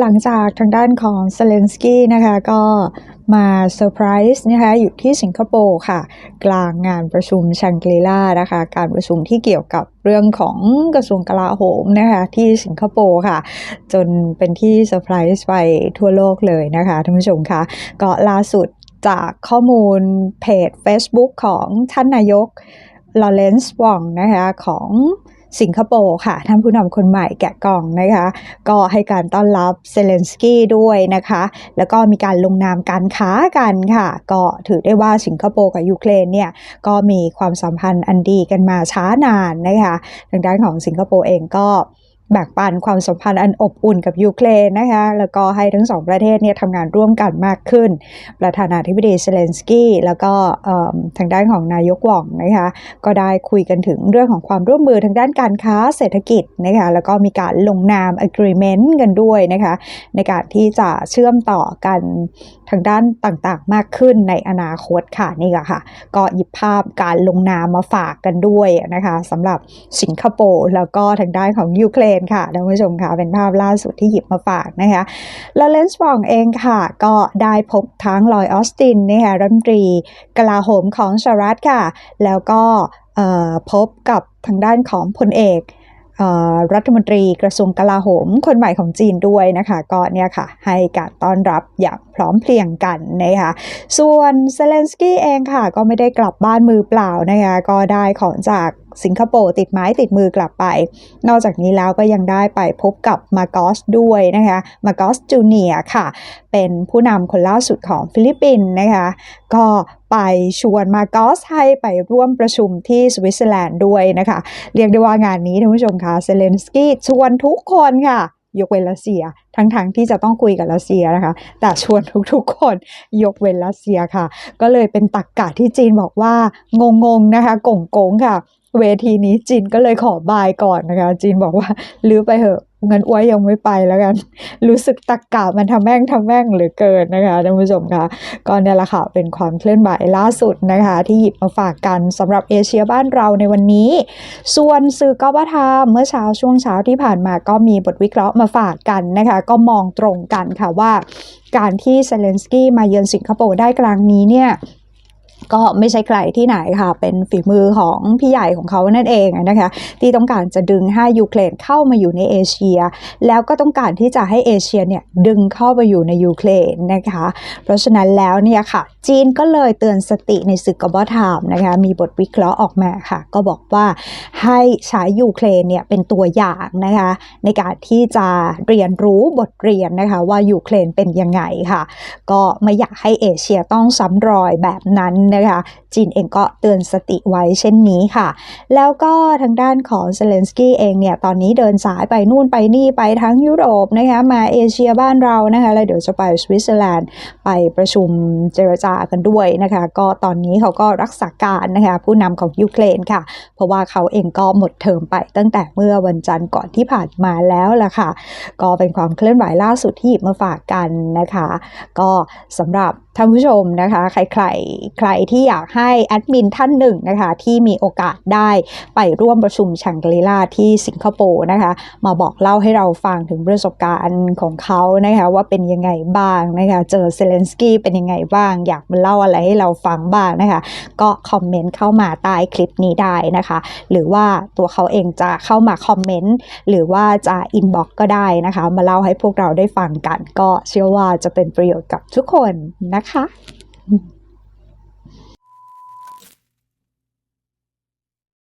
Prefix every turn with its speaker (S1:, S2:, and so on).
S1: หลังจากทางด้านของเซเลนสกี้นะคะก็มาเซอร์ไพรส์นะคะอยู่ที่สิงคโปร์ค่ะ กลางงานประชุมชังกรีลานะคะการประชุมที่เกี่ยวกับเรื่องของกระทรวงกลาโหมนะคะที่สิงคโปร์ค่ะ จนเป็นที่เซอร์ไพรส์ไปทั่วโลกเลยนะคะท่านผู้ชมคะก็ล่าสุดจากข้อมูลเพจ Facebook ของท่านนายกลอเรนซ์วองนะคะของ สิงคโปร์ค่ะท่านผู้นำคนใหม่แกะกล่องนะคะ ก็ให้การต้อนรับเซเลนสกี้ด้วยนะคะ แล้วก็มีการลงนามการค้ากันค่ะ ก็ถือได้ว่าสิงคโปร์กับยูเครนเนี่ยก็มีความสัมพันธ์อันดีกันมาช้านานนะคะทางด้านของสิงคโปร์เองก็ แบ่งปันความสัมพันธ์อันอบอุ่นกับยูเครนนะคะ แล้วก็ให้ทั้งสองประเทศเนี่ยทำงานร่วมกันมากขึ้น ประธานาธิบดีเซเลนสกี้ แล้วก็ทางด้านของนายกหว่องนะคะ ก็ได้คุยกันถึงเรื่องของความร่วมมือทางด้านการค้าเศรษฐกิจนะคะ แล้วก็มีการลงนาม agreement กันด้วยนะคะ ในการที่จะเชื่อมต่อกันทางด้านต่างๆ มากขึ้นในอนาคตค่ะนี่ก็ค่ะ ก็หยิบภาพการลงนามมาฝากกันด้วยนะคะสำหรับสิงคโปร์แล้วก็ทางด้านของยูเครนค่ะท่านผู้ชมค่ะเป็นภาพล่าสุดที่หยิบมาฝากนะคะแล้วเลนส์วองเองค่ะ ก็ได้พบทั้งลอยออสตินนะคะรัฐมนตรีกลาโหมของสหรัฐค่ะ แล้วก็พบกับทางด้านของพลเอกรัฐมนตรีกระทรวงกลาโหม คนใหม่ของจีนด้วยนะคะก็เนี่ยค่ะให้การต้อนรับอย่างพร้อมเพรียงกันนะคะส่วนเซเลนสกี้เองค่ะ ก็ไม่ได้กลับบ้านมือเปล่านะคะก็ได้ของจาก สิงคโปร์ติดไม้ติดมือกลับไป นอกจากนี้แล้วก็ยังได้ไปพบกับมาโกสด้วยนะคะมาโกสจูเนียค่ะ เป็นผู้นำคนล่าสุดของฟิลิปปินส์นะคะก็ไปชวนมาโกสให้ไปร่วมประชุมที่สวิตเซอร์แลนด์ด้วยนะคะ เรียกได้ว่างานนี้ท่านผู้ชมคะเซเลนสกี้ชวนทุกคนค่ะยกเว้นรัสเซีย ทั้งๆที่จะต้องคุยกับรัสเซียนะคะ แต่ชวนทุกๆคนยกเว้นรัสเซียค่ะ ก็เลยเป็นตักกะที่จีนบอกว่างงๆนะคะกงกงค่ะเวทีนี้จีนก็เลยขอบายก่อนนะคะจีนบอกว่าลื้อไปเหอะงั้นอ้วยยังไม่ไปแล้วกัน รู้สึกตักกะมันทำแม่งทำแม่งเหลือเกินนะคะท่านผู้ชมคะก็เนี่ยแหละค่ะเป็นความเคลื่อนไหวล่าสุดนะคะ ที่หยิบมาฝากกันสำหรับเอเชียบ้านเราในวันนี้ ส่วนสื่อกบทามเมื่อเช้าช่วงเช้าที่ผ่านมาก็มีบทวิเคราะห์มาฝากกันนะคะ ก็มองตรงกันค่ะว่า การที่เซเลนสกี้มาเยือนสิงคโปร์ได้กลางนี้เนี่ย ก็ไม่ใช่ใครที่ไหนค่ะ เป็นฝีมือของพี่ใหญ่ของเขานั่นเองนะคะ ที่ต้องการจะดึงให้ยูเครนเข้ามาอยู่ในเอเชีย แล้วก็ต้องการที่จะให้เอเชียเนี่ยดึงเข้าไปอยู่ในยูเครนนะคะ เพราะฉะนั้นแล้วเนี่ยค่ะ จีนก็เลยเตือนสติในศึกกบฏามนะคะ มีบทวิเคราะห์ออกมาค่ะ ก็บอกว่าให้ใช้ยูเครนเนี่ยเป็นตัวอย่างนะคะ ในการที่จะเรียนรู้บทเรียนนะคะว่ายูเครนเป็นยังไงค่ะ ก็ไม่อยากให้เอเชียต้องซ้ำรอยแบบนั้นนะคะจีนเองก็เตือนสติไว้เช่นนี้ค่ะ แล้วก็ทางด้านของเซเลนสกี้เองเนี่ยตอนนี้เดินสายไปนู่นไปนี่ไปทั้งยุโรปนะคะมาเอเชียบ้านเรานะคะแล้วเดี๋ยวจะไปสวิตเซอร์แลนด์ไปประชุมเจรจากันด้วยนะคะ ก็ตอนนี้เขาก็รักษาการนะคะผู้นำของยูเครนค่ะ เพราะว่าเขาเองก็หมดเทอมไปตั้งแต่เมื่อวันจันทร์ก่อนที่ผ่านมาแล้วล่ะค่ะ ก็เป็นความเคลื่อนไหวล่าสุดที่มาฝากกันนะคะ ก็สำหรับ ท่านผู้ชมนะคะใครใครใครที่อยากให้แอดมินท่านหนึ่งนะคะที่มีโอกาสได้ไปร่วมประชุมชังกรีลาที่สิงคโปร์นะคะมาบอกเล่าให้เราฟังถึงประสบการณ์ของเขานะคะว่าเป็นยังไงบ้างนะคะเจอเซเลนสกี้เป็นยังไงบ้าง อยากมาเล่าอะไรให้เราฟังบ้างนะคะก็คอมเมนต์เข้ามาใต้คลิปนี้ได้นะคะ หรือว่าตัวเขาเองจะเข้ามาคอมเมนต์หรือว่าจะอินบ็อกก็ได้นะคะ มาเล่าให้พวกเราได้ฟังกัน ก็เชื่อว่าจะเป็นประโยชน์กับทุกคนนะคะ哈